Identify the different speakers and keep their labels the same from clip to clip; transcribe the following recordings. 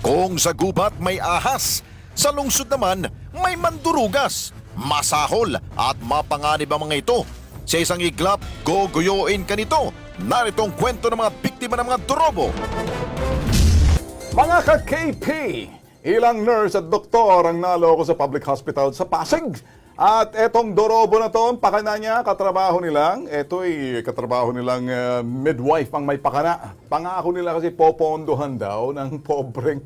Speaker 1: Kung sa gubat may ahas, sa lungsod naman may mandurugas, masahol at mapanganib ang mga ito. Sa isang iglap, guguyuin ka nito. Narito ang kwento ng mga biktima ng mga dorobo.
Speaker 2: Mga ka-KP, ilang nurse at doktor ang naloko sa public hospital sa Pasig. At etong dorobo na to, ang pakana niya, katrabaho nilang, eto'y katrabaho nilang uh, midwife ang may pakana. Pangako nila kasi popondohan daw ng pobreng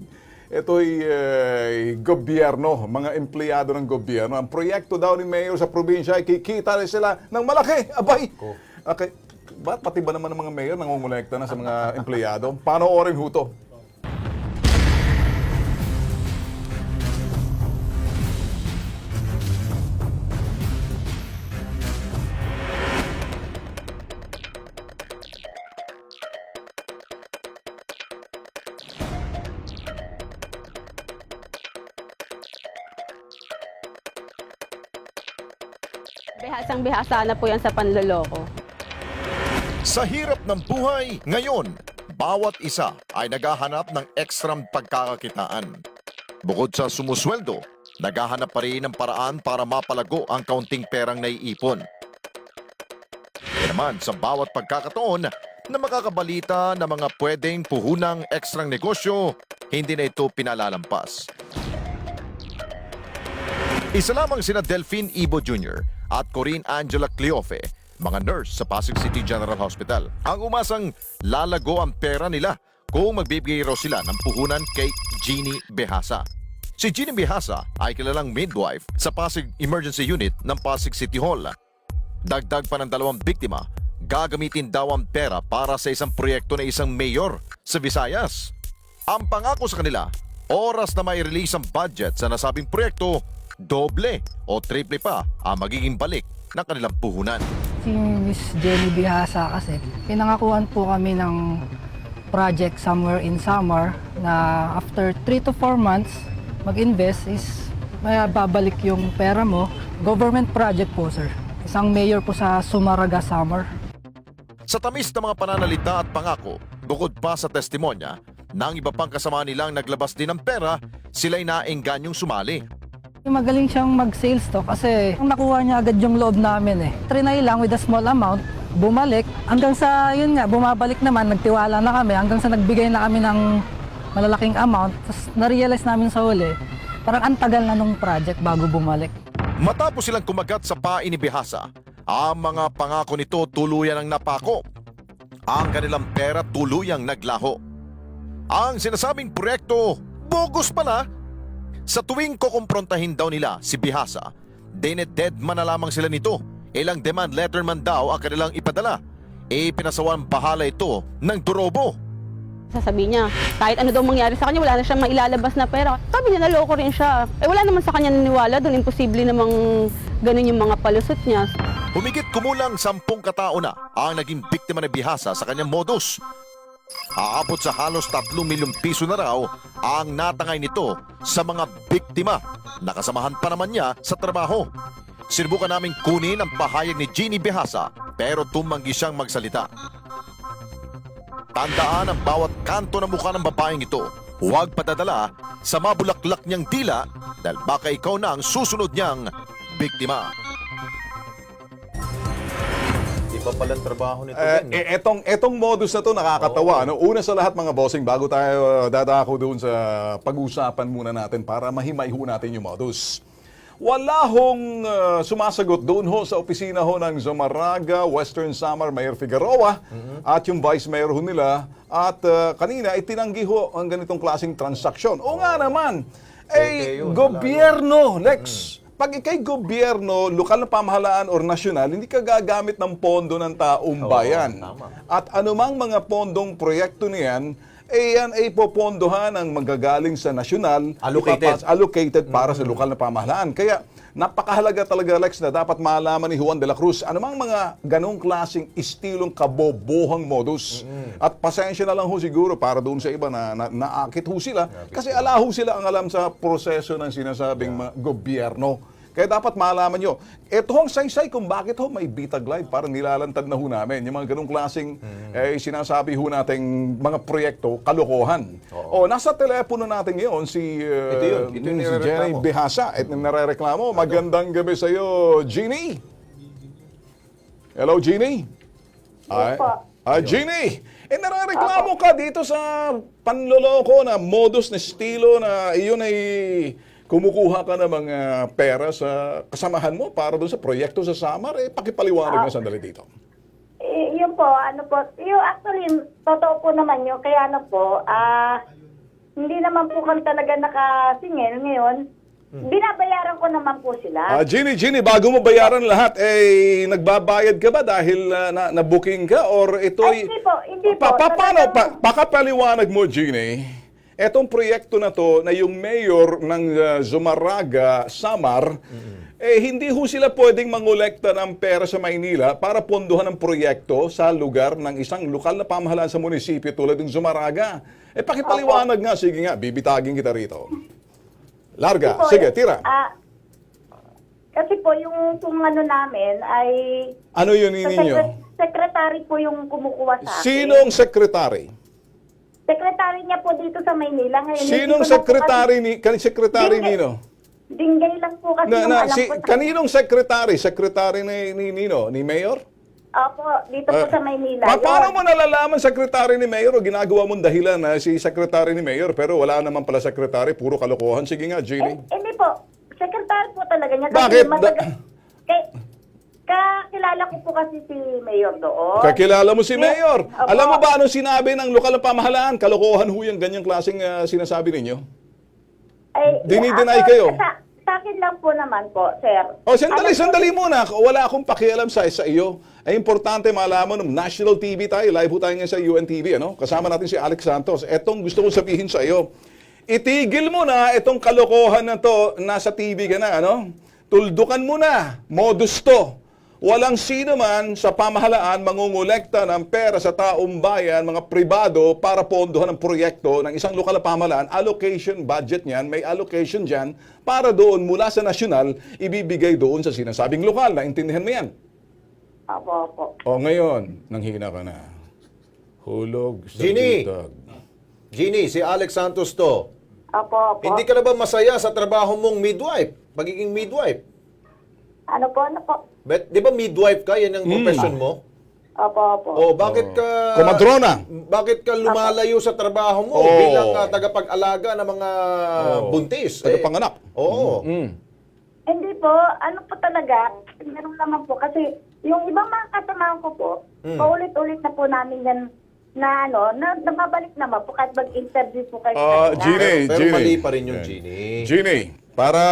Speaker 2: ito'y uh, gobyerno, mga empleyado ng gobyerno. Ang proyekto daw ni Mayor sa probinsya ay kikita rin sila ng malaki. Abay! Okay. Ba't pati ba naman ng mga mayor nangungulekta na sa mga empleyado? Paano orin huto?
Speaker 3: Bihasang bihasa na po yan sa panloloko.
Speaker 1: Sa hirap ng buhay, ngayon, bawat isa ay naghahanap ng ekstrang pagkakakitaan. Bukod sa sumusweldo, naghahanap pa rin ng paraan para mapalago ang kaunting perang naiipon. Kaya naman sa bawat pagkakataon na makakabalita ng mga pwedeng puhunang ekstrang negosyo, hindi na ito pinalalampas. Isa lamang sina Delphine Ibo Jr. at Corinne Angela Cleofe, mga nurse sa Pasig City General Hospital. Ang umasang lalago ang pera nila kung magbibigay raw sila ng puhunan kay Jeannie Behasa. Si Jeannie Behasa ay kilalang midwife sa Pasig Emergency Unit ng Pasig City Hall. Dagdag pa ng dalawang biktima, gagamitin daw ang pera para sa isang proyekto na isang mayor sa Visayas. Ang pangako sa kanila, oras na may release ang budget sa nasabing proyekto, doble o triple pa ang magiging balik ng kanilang puhunan.
Speaker 4: Si Miss Jenny Bihasa kasi, pinangakuan po kami ng project somewhere in summer na after 3 to 4 months mag-invest is may babalik yung pera mo. Government project po sir. Isang mayor po sa Sumaraga Summer.
Speaker 1: Sa tamis ng mga pananalita at pangako, bukod pa sa testimonya, ng iba pang kasama nilang naglabas din ng pera, sila'y naengganyong sumali.
Speaker 4: Magaling siyang mag-sales to kasi nakuha niya agad yung loob namin eh. Trinay lang with a small amount, bumalik. Hanggang sa, yun nga, bumabalik naman, nagtiwala na kami. Hanggang sa nagbigay na kami ng malalaking amount. Tapos na-realize namin sa huli, parang ang tagal na nung project bago bumalik.
Speaker 1: Matapos silang kumagat sa pain ni Behasa, ang mga pangako nito tuluyan ang napako. Ang kanilang pera tuluyang naglaho. Ang sinasabing proyekto, bogus pala. Sa tuwing kukumprontahin daw nila si Bihasa, dineded man na lamang sila nito. Ilang demand letter man daw ang kanilang ipadala. E pinasawan bahala ito ng durobo.
Speaker 3: Sasabihin niya, kahit ano daw mangyari sa kanya, wala na siyang mailalabas na pera. Sabi niya, naloko rin siya. Eh wala naman sa kanya naniwala doon. Imposible namang ganun yung mga palusot niya.
Speaker 1: Humigit kumulang sampung katao na ang naging biktima ng bihasa sa kanyang modus. Aabot sa halos 3 milyong piso na raw ang natangay nito sa mga biktima. Nakasamahan pa naman niya sa trabaho. Sinubukan naming kunin ang pahayag ni Jeannie Behasa pero tumanggi siyang magsalita. Tandaan ang bawat kanto ng mukha ng babaeng ito. Huwag padadala sa mabulaklak niyang dila dahil baka ikaw na ang susunod niyang biktima.
Speaker 5: Iba palang trabaho nito no?
Speaker 2: eh, etong, etong modus na to nakakatawa. No? Una sa lahat mga bossing, bago tayo uh, dadako doon sa pag-usapan muna natin para mahimay ho natin yung modus. Wala hong uh, sumasagot doon ho sa opisina ho ng Zamaraga, Western Samar, Mayor Figueroa at yung Vice Mayor ho nila. At uh, kanina, itinanggi ho ang ganitong klaseng transaksyon. O nga naman, eh,
Speaker 5: Okay, yun,
Speaker 2: gobyerno, Lex. Pag ikay gobyerno, lokal na pamahalaan or nasyonal, hindi ka gagamit ng pondo ng taong bayan. At anumang mga pondong proyekto niyan, eh yan ay popondohan ang magagaling sa nasyonal,
Speaker 5: Allocated.
Speaker 2: ipapas- allocated para sa lokal na pamahalaan. Kaya napakahalaga talaga Lex na dapat malaman ni Juan de la Cruz anumang mga ganong klaseng istilong kabobohang modus. At pasensya na lang ho siguro para doon sa iba na, na naakit ho sila kasi ala ho sila ang alam sa proseso ng sinasabing mga gobyerno. Kaya dapat malaman nyo. Ito ang saysay kung bakit ho may Bitag Live. Parang nilalantad na ho namin. Yung mga ganong klaseng eh, sinasabi ho nating mga proyekto, kalokohan. O, nasa telepono natin ngayon si, uh,
Speaker 5: Ito yun. Ito yung
Speaker 2: si
Speaker 5: nirereklamo.
Speaker 2: Jenny Behasa. At narereklamo. Magandang gabi sa iyo, Jeannie. Hello, Jeannie. Ay, ah, Jeannie, eh narareklamo ka dito sa panloloko na modus na estilo na iyon ay kumukuha ka ng mga pera sa kasamahan mo para doon sa proyekto sa Samar. Eh, pakipaliwanag na sandali dito.
Speaker 6: Eh, yun po, ano po, yung actually, totoo po naman yun. Kaya ano po, ah, hindi naman po kami talaga nakasingil ngayon. Binabayaran ko naman po sila.
Speaker 2: Ah, Jeannie, Jeannie, bago mo bayaran lahat, eh, nagbabayad ka ba dahil ah, na, na-booking ka or ito
Speaker 6: Ay, hindi po, hindi po.
Speaker 2: Pa, pa, paano, pa,
Speaker 6: Talagang-
Speaker 2: pakapaliwanag mo, Jeannie, etong proyekto na to na yung mayor ng ah, Zumaraga, Samar, eh hindi ho sila pwedeng mangolekta ng pera sa Maynila para pondohan ng proyekto sa lugar ng isang lokal na pamahalaan sa munisipyo tulad ng Zumaraga. Eh pakipaliwanag nga, sige nga, bibitagin kita rito. Larga,
Speaker 6: Po,
Speaker 2: sige, tira.
Speaker 6: Ah, kasi po, yung, yung ano namin ay...
Speaker 2: Ano yun ninyo?
Speaker 6: secretary po yung kumukuha sa akin.
Speaker 2: Sinong sekretary?
Speaker 6: Niya po dito sa Maynila. Ngayon,
Speaker 2: Sinong sekretary ni kan sekretary
Speaker 6: Dinggay.
Speaker 2: nino?
Speaker 6: kasi- Dinggay lang po kasi
Speaker 2: Na, na,
Speaker 6: alam
Speaker 2: si,
Speaker 6: ko sa...
Speaker 2: kaninong sekretary? Sekretary ni, ni Nino? Ni Mayor?
Speaker 6: Opo, dito po
Speaker 2: Eh,
Speaker 6: sa Maynila.
Speaker 2: Pa, paano
Speaker 6: Yun.
Speaker 2: mo nalalaman sekretary ni Mayor o ginagawa mong dahilan na si sekretary ni Mayor pero wala naman pala sekretary, puro kalokohan. Sige nga,
Speaker 6: Eh, hindi po. Secretary po talaga niya.
Speaker 2: Bakit?
Speaker 6: matagal-
Speaker 2: Da-
Speaker 6: kay, kakilala ko po kasi si Mayor doon.
Speaker 2: Kakilala mo si Mayor.
Speaker 6: opo.
Speaker 2: Alam mo ba anong sinabi ng lokal na pamahalaan? Kalokohan ho yung ganyang klaseng ah, sinasabi ninyo.
Speaker 6: Ay,
Speaker 2: Dinideny
Speaker 6: ako-
Speaker 2: kayo?
Speaker 6: Sa, sa akin lang po naman po, sir.
Speaker 2: O, sandali,
Speaker 6: Alam ko-
Speaker 2: sandali muna. Wala akong pakialam sa, sa iyo. Ay importante malaman ng national TV tayo. Live po tayo ngayon sa UNTV. Ano? Kasama natin si Alex Santos. Etong gusto kong sabihin sa iyo. Itigil mo na itong kalokohan na to. Nasa TV ka na. Ano? Tuldukan mo na. Modus to. Walang sino man sa pamahalaan mangungulekta ng pera sa taong bayan, mga pribado, para pondohan ng proyekto ng isang lokal na pamahalaan. Allocation budget niyan, may allocation dyan, para doon mula sa nasyonal, ibibigay doon sa sinasabing lokal. Naintindihan mo yan?
Speaker 6: Opo, opo.
Speaker 2: O ngayon, nanghina ka na. Hulog sa bitag.
Speaker 5: Ginny, si Alex Santos to.
Speaker 6: Opo, opo.
Speaker 5: Hindi ka na ba masaya sa trabaho mong midwife? Pagiging midwife?
Speaker 6: Ano po, ano po?
Speaker 5: Bet, di ba midwife ka? Yan ang profession mo?
Speaker 6: Opo, opo.
Speaker 5: O bakit ka...
Speaker 2: Komadrona!
Speaker 5: Bakit ka lumalayo sa trabaho mo
Speaker 2: Oo.
Speaker 5: bilang ah, tagapag-alaga ng mga
Speaker 2: Oo.
Speaker 5: buntis?
Speaker 2: Tagapanganak.
Speaker 5: Oo.
Speaker 2: Mm.
Speaker 6: Hindi po, ano po talaga, meron naman po kasi yung ibang mga kasamahan ko po,
Speaker 2: Hmm.
Speaker 6: paulit-ulit na po namin yan na ano, na nababalik naman po kahit mag-interview po kayo
Speaker 2: Ah. Ginny,
Speaker 5: Pero
Speaker 2: Ginny.
Speaker 5: mali pa rin yung Ginny.
Speaker 2: Ginny, para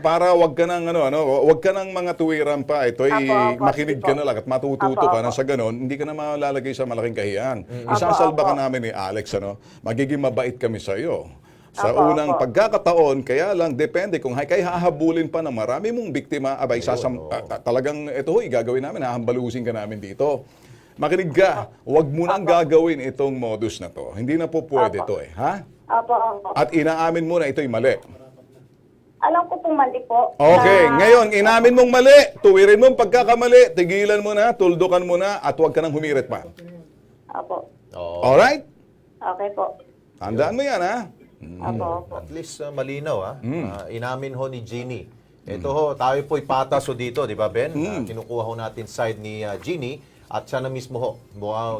Speaker 2: para wag ka nang ano ano, wag ka nang mga tuwiran pa. Ito ay
Speaker 6: Apo, apo,
Speaker 2: makinig ka na lang at matututo
Speaker 6: Apo,
Speaker 2: ka na
Speaker 6: apo.
Speaker 2: sa ganon, hindi ka na malalagay sa malaking kahiyan.
Speaker 6: Apo,
Speaker 2: Isasalba ka
Speaker 6: apo.
Speaker 2: namin ni Alex ano, magiging mabait kami sa iyo. Sa
Speaker 6: Apo,
Speaker 2: unang
Speaker 6: apo.
Speaker 2: pagkakataon, kaya lang depende kung hay kay hahabulin pa ng marami mong biktima, abay sasam ta- ta- talagang ito hoy gagawin namin, hahambalusin ka namin dito. Makinig ka, wag mo nang gagawin itong modus na to. Hindi na po pwede
Speaker 6: Apo.
Speaker 2: to eh, ha?
Speaker 6: Opo.
Speaker 2: At inaamin mo na ito'y mali.
Speaker 6: Alam ko pong mali po.
Speaker 2: Okay,
Speaker 6: na-
Speaker 2: ngayon, inamin mong mali, tuwirin mo ang pagkakamali, tigilan mo na, tuldukan mo na, at huwag ka nang humirit pa.
Speaker 6: Opo.
Speaker 5: Oo.
Speaker 2: Alright?
Speaker 6: Okay po.
Speaker 2: Tandaan mo yan, ha?
Speaker 6: Opo, opo.
Speaker 5: At least ah, malinaw ah. Ah, inamin ho ni Ginny. Ito ho, tayo po'y patas ho dito, di ba Ben? Ah, kinukuha ho natin side ni ah, Ginny at siya na mismo ho.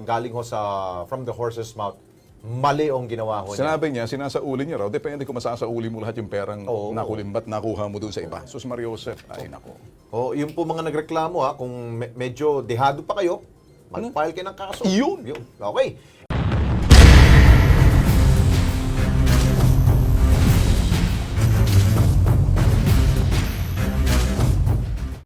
Speaker 5: Galing ho sa from the horse's mouth. Mali ang ginawa ho niya.
Speaker 2: Sinabi niya, sinasauli niya raw, depende kung masasauli mo lahat yung perang
Speaker 5: Oo.
Speaker 2: nakulimbat, nakuha mo doon sa iba. Sus Maria Joseph, ay nako.
Speaker 5: Oh, yung po mga nagreklamo ha, kung me- medyo dehado pa kayo, mag-file kayo ng kaso.
Speaker 2: Yun.
Speaker 5: Okay.